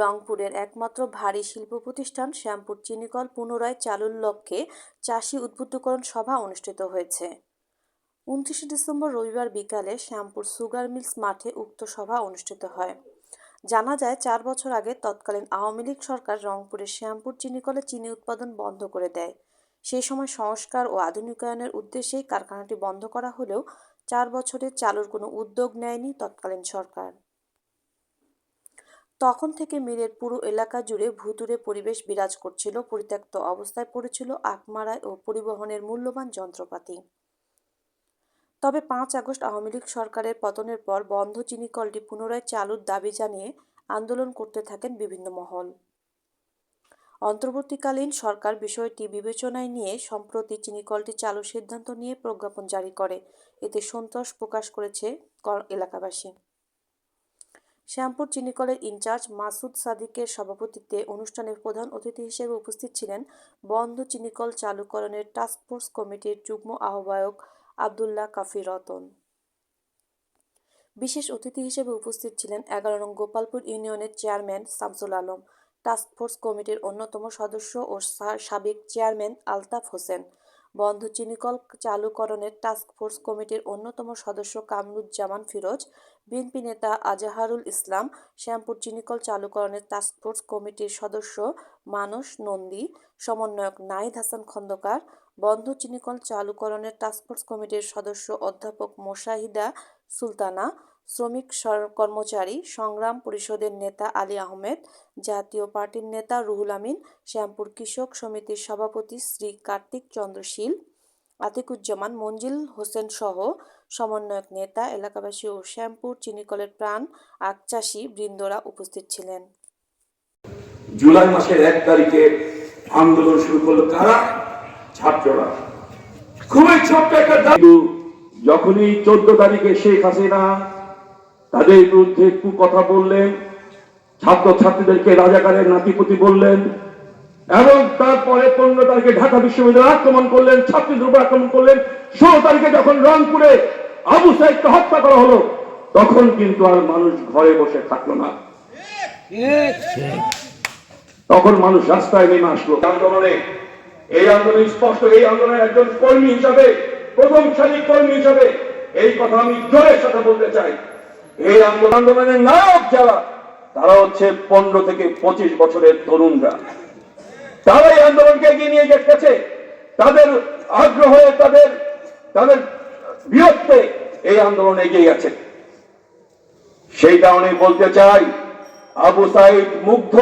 রংপুরের একমাত্র ভারী শিল্প প্রতিষ্ঠান শ্যামপুর চিনিকল পুনরায় চালুর লক্ষ্যে চাষি উদ্বুদ্ধকরণ সভা অনুষ্ঠিত হয়েছে। উনত্রিশে ডিসেম্বর রবিবার বিকালে শ্যামপুর সুগার মিলস মাঠে উক্ত সভা অনুষ্ঠিত হয়। জানা যায়, চার বছর আগে তৎকালীন আওয়ামী লীগ সরকার রংপুরের শ্যামপুর চিনিকলে চিনি উৎপাদন বন্ধ করে দেয়। সেই সময় সংস্কার ও আধুনিকায়নের উদ্দেশ্যেই কারখানাটি বন্ধ করা হলেও চার বছরে চালুর কোনো উদ্যোগ নেয়নি তৎকালীন সরকার। তখন থেকে মীরের পুরো এলাকা জুড়ে ভুতুরে পরিবেশ বিরাজ করছিল, পরিত্যক্ত অবস্থায় পড়েছিল আকমারায় ও পরিবহনের মূল্যবান যন্ত্রপাতি। তবে পাঁচ আগস্ট আওয়ামী লীগ সরকারের পতনের পর বন্ধ চিনিকলটি পুনরায় চালুর দাবি জানিয়ে আন্দোলন করতে থাকেন বিভিন্ন মহল। অন্তর্বর্তীকালীন সরকার বিষয়টি বিবেচনায় নিয়ে সম্প্রতি চিনিকলটি চালুর সিদ্ধান্ত নিয়ে প্রজ্ঞাপন জারি করে। এতে সন্তোষ প্রকাশ করেছে এলাকাবাসী। শ্যামপুর চিনিকলের ইনচার্জ মাসুদ সাদিকের সভাপতিত্বে অনুষ্ঠানে প্রধান অতিথি হিসেবে উপস্থিত ছিলেন বন্ধ চিনিকল চালুকরণের টাস্কফোর্স কমিটির যুগ্ম আহ্বায়ক আবদুল্লাহ কাফি রতন। বিশেষ অতিথি হিসেবে উপস্থিত ছিলেন এগারো নং গোপালপুর ইউনিয়নের চেয়ারম্যান শামসুল আলম। টাস্কফোর্স কমিটির অন্যতম সদস্য ও সাবেক চেয়ারম্যান আলতাফ হোসেন। বন্ধ চিনিকল চালুকরণের টাস্কফোর্স কমিটির অন্যতম সদস্য কামরুজ্জামান ফিরোজ, বিএনপি নেতা আজাহারুল ইসলাম, শ্যামপুর চিনিকল চালুকরণের টাস্কফোর্স কমিটির সদস্য মানস নন্দী, সমন্বয়ক নাহিদ হাসান খন্দকার বন্ধ চিনিকল চালুকরণের টাস্কফোর্স কমিটির সদস্য অধ্যাপক মোশাহিদা সুলতানা শ্রমিক কর্মচারী সংগ্রাম পরিষদের নেতা আলী আহমেদ জাতীয় পার্টির নেতা রুহুল আমিন শ্যামপুর কৃষক সমিতির সভাপতি শ্রী কার্তিক চন্দ্রশীল আতিকুজ্জামান মঞ্জিল হোসেন সহ সমন্বয়ক নেতা এলাকাবাসী ও শ্যামপুর চিনিকলের প্রাণ আকচাষী বৃন্দরা উপস্থিত ছিলেন। জুলাই মাসের এক তারিখে আন্দোলন শুরু করল কারা? ছাত্ররা। খুবই ছোট্ট একটা যখনই চোদ্দ তারিখে শেখ হাসিনা তাদের বিরুদ্ধে কু কথা বললেন। ছাত্র ছাত্রীদেরকে রাজাকারের নাতিপুতি বললেন। এবং তারপরে পনেরো তারিখে ঢাকা বিশ্ববিদ্যালয় আক্রমণ করলেন, ছাত্রীদের উপর আক্রমণ করলেন। ষোলো তারিখে যখন রংপুরে আবু সাইদকে হত্যা করা হলো, তখন কিন্তু আর মানুষ ঘরে বসে থাকল না। তখন মানুষ রাস্তায় নেমে আসলো। আন্দোলনে, এই আন্দোলন স্পষ্ট, এই আন্দোলনের একজন কর্মী হিসাবে, প্রথম সারির কর্মী হিসাবে এই কথা আমি জোরের সাথে বলতে চাই। এই আন্দোলন আন্দোলনের নায়ক যারা, তারা হচ্ছে পনেরো থেকে পঁচিশ বছরের তরুণরা। তারা এই আন্দোলনকে এগিয়ে নিয়ে গেছে। তাদের আগ্রহে, তাদের তাদের বীরত্বে এই আন্দোলন এগিয়ে গেছে। সেই কারণে বলতে চাই, আবু সাইদ মুগ্ধ